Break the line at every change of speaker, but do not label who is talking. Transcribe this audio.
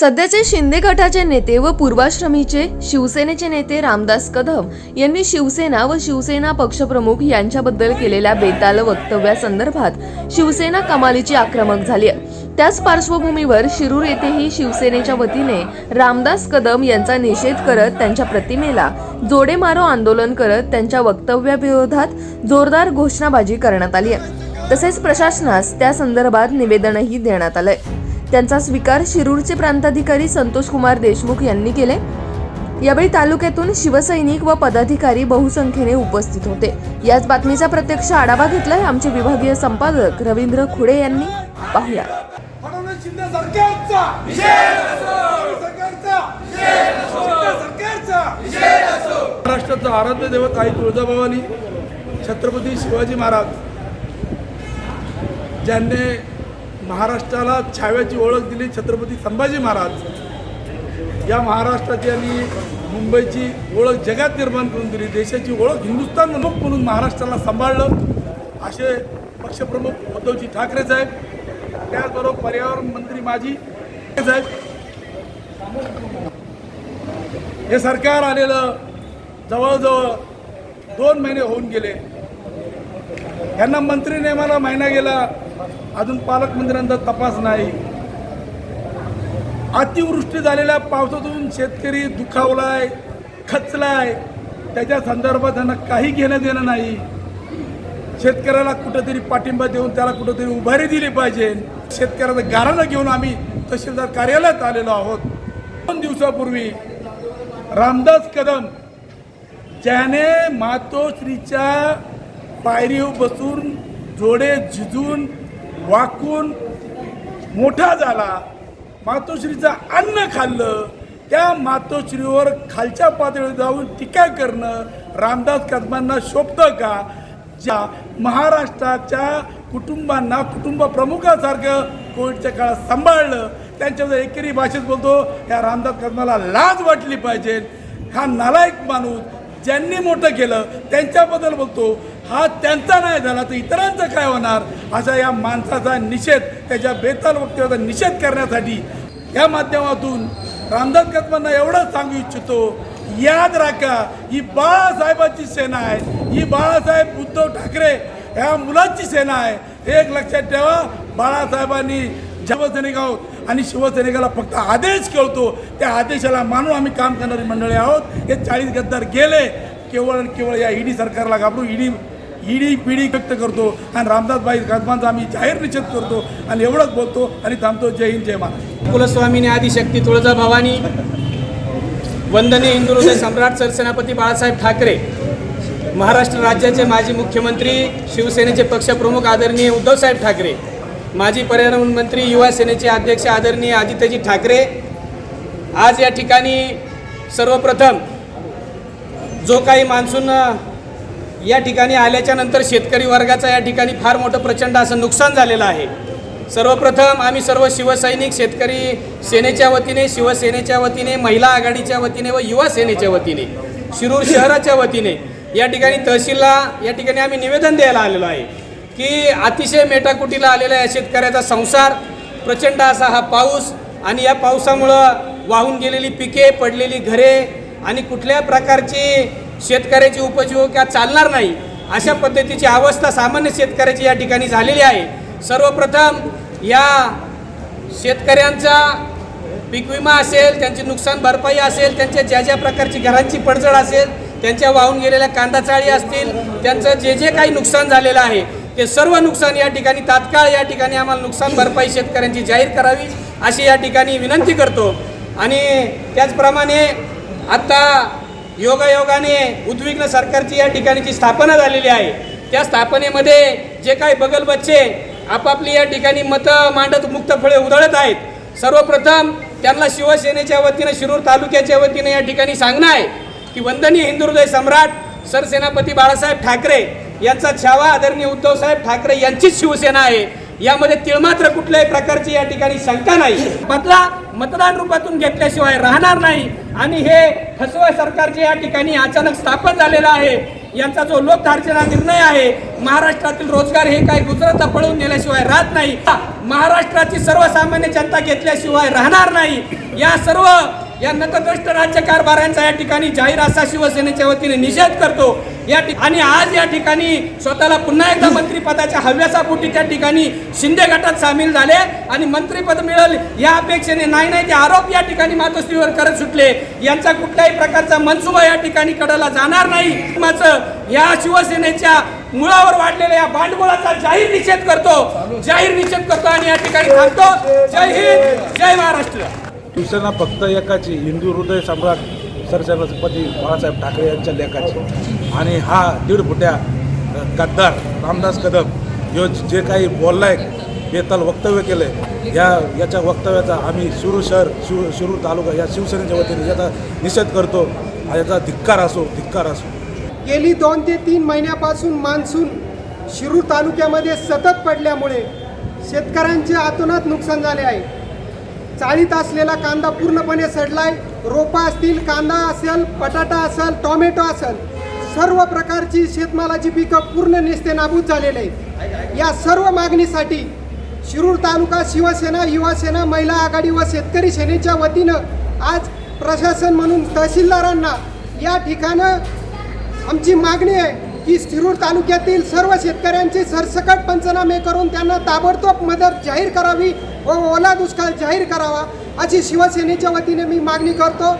सध्याचे शिंदे गटाचे नेते व पूर्वाश्रमीचे शिवसेनेचे नेते रामदास कदम यांनी शिवसेना व शिवसेना पक्षप्रमुख यांच्याबद्दल केलेल्या बेताल वक्तव्यासंदर्भात शिवसेना कमालीची आक्रमक झाली आहे. त्याच पार्श्वभूमीवर शिरूर येथेही शिवसेनेच्या वतीने रामदास कदम यांचा निषेध करत त्यांच्या प्रतिमेला जोडे मारो आंदोलन करत त्यांच्या वक्तव्याविरोधात जोरदार घोषणाबाजी करण्यात आली आहे. तसेच प्रशासनास त्या संदर्भात निवेदनही देण्यात आलंय. त्यांचा स्वीकार शिरूरचे प्रांताधिकारी संतोष कुमार देशमुख यांनी केले. यावेळी तालुक्यातून शिवसैनिक व पदाधिकारी बहुसंख्येने उपस्थित होते. याच बातमीचा प्रत्यक्ष आढावा घेतलाय आमचे विभागीय संपादक रवींद्र खुडे यांनी. पाहुया.
महाराष्ट्राचं आराध्य दैवत आई तुळजाभवानी छत्रपती शिवाजी महाराज ज्यांनी महाराष्ट्राला छाव्याची ओळख दिली छत्रपती संभाजी महाराज. या महाराष्ट्राची आणि मुंबईची ओळख जगात निर्माण करून दिली देशाची ओळख हिंदुस्थान लोक म्हणून महाराष्ट्राला सांभाळलं असे पक्षप्रमुख उद्धवजी ठाकरे साहेब त्याचबरोबर पर्यावरण मंत्री माजी साहेब. हे सरकार आलेलं जवळजवळ दोन महिने होऊन गेले. यांना मंत्री नेमाला महिना गेला. अजून पालकमंत्र्यांचा तपास नाही. अतिवृष्टी झालेल्या पावसातून शेतकरी दुखावलाय खचलाय. त्याच्या संदर्भात त्यांना काही घेणं देणं नाही. शेतकऱ्याला कुठंतरी पाठिंबा देऊन त्याला कुठंतरी उभारी दिली पाहिजे. शेतकऱ्याचं गाराला घेऊन आम्ही तहसीलदार कार्यालयात आलेलो आहोत. दोन दिवसापूर्वी रामदास कदम ज्याने मातोश्रीच्या पायरीवर बसून जोडे झिजून वाकून मोठा झाला. मातोश्रीचं अन्न खाल्लं. त्या मातोश्रीवर खालच्या पातळीवर जाऊन टीका करणं रामदास कदमांना शोभतं का? ज्या महाराष्ट्राच्या कुटुंबांना कुटुंब प्रमुखासारखं कोविडच्या काळात सांभाळलं त्यांच्यावर एकेरी भाषेत बोलतो या रामदास कदमाला लाज वाटली पाहिजे. हा नालायक माणूस ज्यांनी मोठं केलं त्यांच्याबद्दल बोलतो. हा त्यांचा नाही झाला तर इतरांचं काय होणार? अशा या माणसाचा निषेध त्याच्या बेताल वक्तव्याचा निषेध करण्यासाठी या माध्यमातून रामदास कदमांना एवढंच सांगू इच्छितो याद राखा ही बाळासाहेबांची सेना आहे ही बाळासाहेब उद्धव ठाकरे ह्या मुलांची सेना आहे. एक लक्षात ठेवा बाळासाहेबांनी शिवसैनिक आहोत आणि शिवसैनिकाला फक्त आदेश कळतो त्या आदेशाला मानून आम्ही काम करणारी मंडळी आहोत. हे चाळीस गद्दार गेले केवळ आणि केवळ या ईडी सरकारला घाबरून ईडी ईडी पिढी व्यक्त करतो आणि रामदासबाई कदमांचा आम्ही जाहीर निषेध करतो आणि एवढंच बोलतो आणि थांबतो. जय हिंद जय महाराज
कुलस्वामीने आदिशक्ती तुळजा भवानी. वंदनीय हिंदू हृदय सम्राट सरसेनापती बाळासाहेब ठाकरे. महाराष्ट्र राज्याचे माजी मुख्यमंत्री शिवसेनेचे पक्षप्रमुख आदरणीय उद्धवसाहेब ठाकरे. माजी पर्यावरण मंत्री युवा सेनेचे अध्यक्ष आदरणीय आदित्यजी ठाकरे. आज या ठिकाणी सर्वप्रथम जो काही मान्सून या ठिकाणी आल्याच्यानंतर शेतकरी वर्गाचा या ठिकाणी फार मोठं प्रचंड असं नुकसान झालेलं आहे. सर्वप्रथम आम्ही सर्व शिवसैनिक शेतकरी सेनेच्या वतीने शिवसेनेच्या वतीने महिला आघाडीच्या वतीने व युवा सेनेच्या वतीने शिरूर शहराच्या वतीने या ठिकाणी तहसीलला या ठिकाणी आम्ही निवेदन द्यायला आलेलो आहे की अतिशय मेटाकुटीला आलेला या शेतकऱ्याचा संसार प्रचंड असा हा पाऊस आणि या पावसामुळं वाहून गेलेली पिके पडलेली घरे आणि कुठल्या प्रकारची शेतकऱ्याची उपजीविका हो चालणार नाही अशा पद्धतीची अवस्था सामान्य शेतकऱ्याची या ठिकाणी झालेली आहे. सर्वप्रथम या शेतकऱ्यांचा पीक विमा असेल त्यांची नुकसान भरपाई असेल त्यांच्या ज्या ज्या प्रकारची घरांची पडझड असेल त्यांच्या वाहून गेलेल्या कांदा चाळी असतील त्यांचं जे जे काही नुकसान झालेलं आहे ते सर्व नुकसान या ठिकाणी तात्काळ या ठिकाणी आम्हाला नुकसान भरपाई शेतकऱ्यांची जाहीर करावी अशी या ठिकाणी विनंती करतो. आणि त्याचप्रमाणे आत्ता योगायोगाने उद्विग्न सरकारची या ठिकाणीची स्थापना झालेली आहे. त्या स्थापनेमध्ये जे काही बगल बच्चे आपापली या ठिकाणी मतं मांडत मुक्त फळे उधळत आहेत. सर्वप्रथम त्यांना शिवसेनेच्या वतीनं शिरूर तालुक्याच्या वतीनं या ठिकाणी सांगणं आहे की वंदनीय हिंदुहृदय सम्राट सरसेनापती बाळासाहेब ठाकरे यांचा छावा आदरणीय उद्धवसाहेब ठाकरे यांचीच शिवसेना आहे. यामध्ये तिळमात्र कुठल्याही प्रकारची या ठिकाणी शंका नाही. बदला मतदान रूपातून घेतल्याशिवाय राहणार नाही. आणि हे फसवा सरकारचे या ठिकाणी अचानक स्थापन झालेलं आहे. यांचा जो लोकधारजेला निर्णय आहे महाराष्ट्रातील रोजगार हे काही गुजरातला पळवून नेल्याशिवाय राहत नाही. महाराष्ट्राची सर्वसामान्य जनता घेतल्याशिवाय राहणार नाही. या सर्व या नतद्रष्ट राज्यकारभाऱ्यांचा या ठिकाणी जाहीर असा शिवसेनेच्या वतीने निषेध करतो. या आणि आज या ठिकाणी स्वतःला पुन्हा एकदा मंत्रिपदाच्या हव्यासापोटी त्या ठिकाणी शिंदे गटात सामील झाले आणि मंत्रिपद मिळेल या अपेक्षेने नाही नाही ते आरोप या ठिकाणी मातोश्रीवर करत सुटले. यांचा कुठल्याही प्रकारचा मनसुबा या ठिकाणी कडला जाणार नाही. माझं या शिवसेनेच्या मुळावर वाढलेल्या या भांडवलाचा जाहीर निषेध करतो. जाहीर निषेध करतो आणि या ठिकाणी थांबतो. जय हिंद जय महाराष्ट्र.
शिवसेना फक्त एकाची हिंदू हृदय सम्राट सरसेनापती बाळासाहेब ठाकरे यांच्या लेखाची. आणि हा दीड फुट्या गद्दार रामदास कदम यो जे काही बोललाय बेताल वक्तव्य केलंय. या याच्या वक्तव्याचा आम्ही शिरूर शहर शिव शिरूर तालुका या शिवसेनेच्या वतीने याचा निषेध करतो याचा धिक्कार असो धिक्कार असो.
गेली दोन ते तीन महिन्यापासून मान्सून शिरूर तालुक्यामध्ये सतत पडल्यामुळे शेतकऱ्यांचे आतोनात नुकसान झाले आहे. चाळीत असलेला कांदा पूर्णपणे सडलाय. रोपा असतील कांदा असेल बटाटा असेल टोमॅटो असेल सर्व प्रकारची शेतमालाची पिकं पूर्ण नेस्ते नाबूद झालेले आहेत. या सर्व मागणीसाठी शिरूर तालुका शिवसेना युवासेना महिला आघाडी व शेतकरी सेनेच्या वतीनं आज प्रशासन म्हणून तहसीलदारांना या ठिकाणं आमची मागणी आहे की शिरूर तालुक्यातील सर्व शेतकऱ्यांचे सरसकट पंचनामे करून त्यांना ताबडतोब मदत जाहीर करावी. व ओला दुष्काळ जाहीर करावा अशी शिवसेनेच्या वतीने मी मागणी करतो.